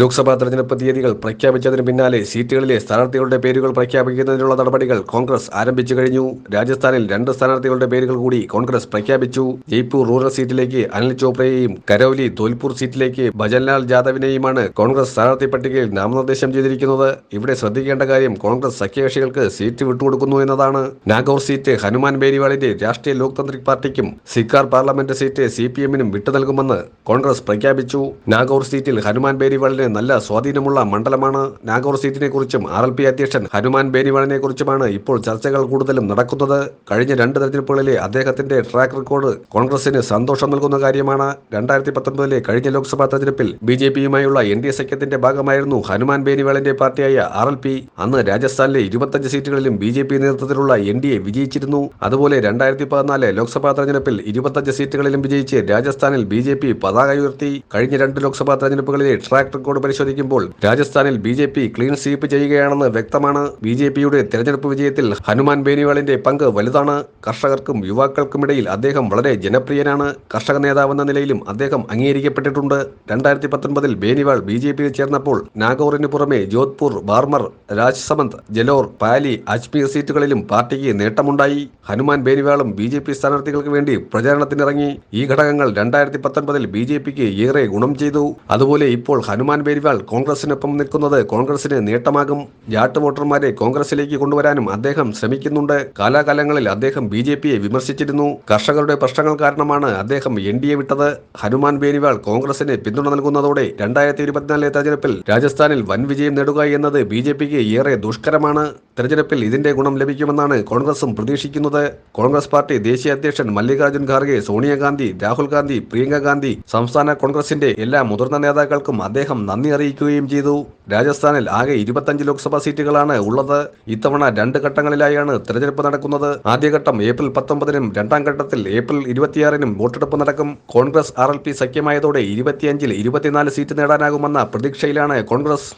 ലോക്സഭാ തെരഞ്ഞെടുപ്പ് തീയതികൾ പ്രഖ്യാപിച്ചതിന് പിന്നാലെ സീറ്റുകളിലെ സ്ഥാനാർത്ഥികളുടെ പേരുകൾ പ്രഖ്യാപിക്കുന്നതിനുള്ള നടപടികൾ കോൺഗ്രസ് ആരംഭിച്ചു കഴിഞ്ഞു. രാജസ്ഥാനിൽ രണ്ട് സ്ഥാനാർത്ഥികളുടെ പേരുകൾ കൂടി കോൺഗ്രസ് പ്രഖ്യാപിച്ചു. ജയ്പൂർ റൂറൽ സീറ്റിലേക്ക് അനിൽ ചോപ്രയെയും കരൌലി ധോൽപൂർ സീറ്റിലേക്ക് ഭജൻലാൽ ജാദവിനെയുമാണ് കോൺഗ്രസ് സ്ഥാനാർത്ഥി പട്ടികയിൽ നാമനിർദ്ദേശം ചെയ്തിരിക്കുന്നത്. ഇവിടെ ശ്രദ്ധിക്കേണ്ട കാര്യം കോൺഗ്രസ് സഖ്യകക്ഷികൾക്ക് സീറ്റ് വിട്ടുകൊടുക്കുന്നു എന്നതാണ്. നാഗോർ സീറ്റ് ഹനുമാൻ ബേരിവാളിന്റെ രാഷ്ട്രീയ ലോക്താന്ത്രിക് പാർട്ടിക്കും Sikar parliament seat C P എമ്മിനും വിട്ടു നൽകുമെന്ന് കോൺഗ്രസ് പ്രഖ്യാപിച്ചു. നാഗോർ സീറ്റിൽ ഹനുമാൻ ബേനിവാളിന് നല്ല സ്വാധീനമുള്ള മണ്ഡലമാണ് നാഗോർ സീറ്റിനെ കുറിച്ചും ആർ എൽ പി അധ്യക്ഷൻ ഹനുമാൻ ബേനിവാളിനെ കുറിച്ചുമാണ് ഇപ്പോൾ ചർച്ചകൾ കൂടുതലും നടക്കുന്നത്. കഴിഞ്ഞ രണ്ട് തെരഞ്ഞെടുപ്പുകളിലെ അദ്ദേഹത്തിന്റെ ട്രാക്ക് റെക്കോർഡ് കോൺഗ്രസിന് സന്തോഷം നൽകുന്ന കാര്യമാണ്. രണ്ടായിരത്തി പത്തൊൻപതിലെ കഴിഞ്ഞ ലോക്സഭാ തെരഞ്ഞെടുപ്പിൽ ബി ജെ പിയുമായുള്ള എൻ ഡി എ സഖ്യത്തിന്റെ ഭാഗമായിരുന്നു ഹനുമാൻ ബേനിവാളിന്റെ പാർട്ടിയായ ആർ എൽ പി. അന്ന് രാജസ്ഥാനിലെ ഇരുപത്തഞ്ച് സീറ്റുകളിലും ബി ജെ പി നേതൃത്വത്തിലുള്ള എൻ ഡി എ വിജയിച്ചിരുന്നു. അതുപോലെ രണ്ടായിരത്തി പതിനാല് ലോക്സഭാ തെരഞ്ഞെടുപ്പിൽ ഇരുപത്തഞ്ച് സീറ്റുകളിലും വിജയിച്ച് രാജസ്ഥാനിൽ ബി ജെ പി പതാക ഉയർത്തി. കഴിഞ്ഞ രണ്ട് ലോക്സഭാ തെരഞ്ഞെടുപ്പുകളിലെ ട്രാക്ക് റെക്കോർഡ് പരിശോധിക്കുമ്പോൾ രാജസ്ഥാനിൽ B J P clean sweep ചെയ്യുകയാണെന്ന് വ്യക്തമാണ് ബി ജെ പിയുടെ തെരഞ്ഞെടുപ്പ് വിജയത്തിൽ ഹനുമാൻ ബേനിവാളിന്റെ പങ്ക് വലുതാണ്. കർഷകർക്കും യുവാക്കൾക്കുമിടയിൽ അദ്ദേഹം വളരെ ജനപ്രിയനാണ്. കർഷക നേതാവെന്ന നിലയിലും അദ്ദേഹം അംഗീകരിക്കപ്പെട്ടിട്ടുണ്ട്. രണ്ടായിരത്തി പത്തൊൻപതിൽ ബേനിവാൾ ബി ജെ പിയിൽ ചേർന്നപ്പോൾ നാഗോറിന് പുറമെ ജോധ്പൂർ ബാർമർ രാജ്സമന്ത് ജലോർ പാലി അജ്മീർ സീറ്റുകളിലും പാർട്ടിക്ക് നേട്ടമുണ്ടായി. ഹനുമാൻ ബേനിവാളും ബി ജെ പി സ്ഥാനാർത്ഥികൾക്ക് വേണ്ടി പ്രചാരണത്തിനിറങ്ങി. ഈ ഘടകങ്ങൾ രണ്ടായിരത്തി പത്തൊൻപതിൽ ബി ജെ പിക്ക് ഏറെ ഗുണം ചെയ്തു. അതുപോലെ ഇപ്പോൾ ഹനുമാൻ ബേനിവാൾ കോൺഗ്രസിനൊപ്പം നിൽക്കുന്നത് കോൺഗ്രസിന് നേട്ടമാകും. ജാട്ട് വോട്ടർമാരെ കോൺഗ്രസിലേക്ക് കൊണ്ടുവരാനും അദ്ദേഹം ശ്രമിക്കുന്നുണ്ട്. കാലാകാലങ്ങളിൽ അദ്ദേഹം ബി ജെ പിയെ വിമർശിച്ചിരുന്നു. കർഷകരുടെ പ്രശ്നങ്ങൾ കാരണമാണ് അദ്ദേഹം എൻ ഡി എ വിട്ടത്. ഹനുമാൻ ബേരിവാൾ കോൺഗ്രസിന് പിന്തുണ നൽകുന്നതോടെ രണ്ടായിരത്തി ഇരുപത്തിനാലിലെ തെരഞ്ഞെടുപ്പിൽ രാജസ്ഥാനിൽ വൻ വിജയം നേടുക എന്നത് ബി ഏറെ ദുഷ്കരമാണ്. തെരഞ്ഞെടുപ്പിൽ ഇതിന്റെ ഗുണം ലഭിക്കുമെന്നാണ് കോൺഗ്രസും പ്രതീക്ഷിക്കുന്നത്. കോൺഗ്രസ് പാർട്ടി ദേശീയ അധ്യക്ഷൻ മല്ലികാർജുൻ ഖാർഗെ സോണിയാഗാന്ധി രാഹുൽ ഗാന്ധി പ്രിയങ്ക ഗാന്ധി സംസ്ഥാന കോൺഗ്രസിന്റെ എല്ലാ മുതിർന്ന നേതാക്കൾക്കും അദ്ദേഹം നന്ദി അറിയിക്കുകയും ചെയ്തു. രാജസ്ഥാനിൽ ആകെ ഇരുപത്തഞ്ച് ലോക്സഭാ സീറ്റുകളാണ് ഉള്ളത്. ഇത്തവണ രണ്ട് ഘട്ടങ്ങളിലായാണ് തെരഞ്ഞെടുപ്പ് നടക്കുന്നത്. ആദ്യഘട്ടം ഏപ്രിൽ പത്തൊമ്പതിനും രണ്ടാം ഘട്ടത്തിൽ ഏപ്രിൽ ഇരുപത്തിയാറിനും വോട്ടെടുപ്പ് നടക്കും. കോൺഗ്രസ് ആർ സഖ്യമായതോടെ ഇരുപത്തിയഞ്ചിൽ ഇരുപത്തിനാല് സീറ്റ് നേടാനാകുമെന്ന പ്രതീക്ഷയിലാണ് കോൺഗ്രസ്.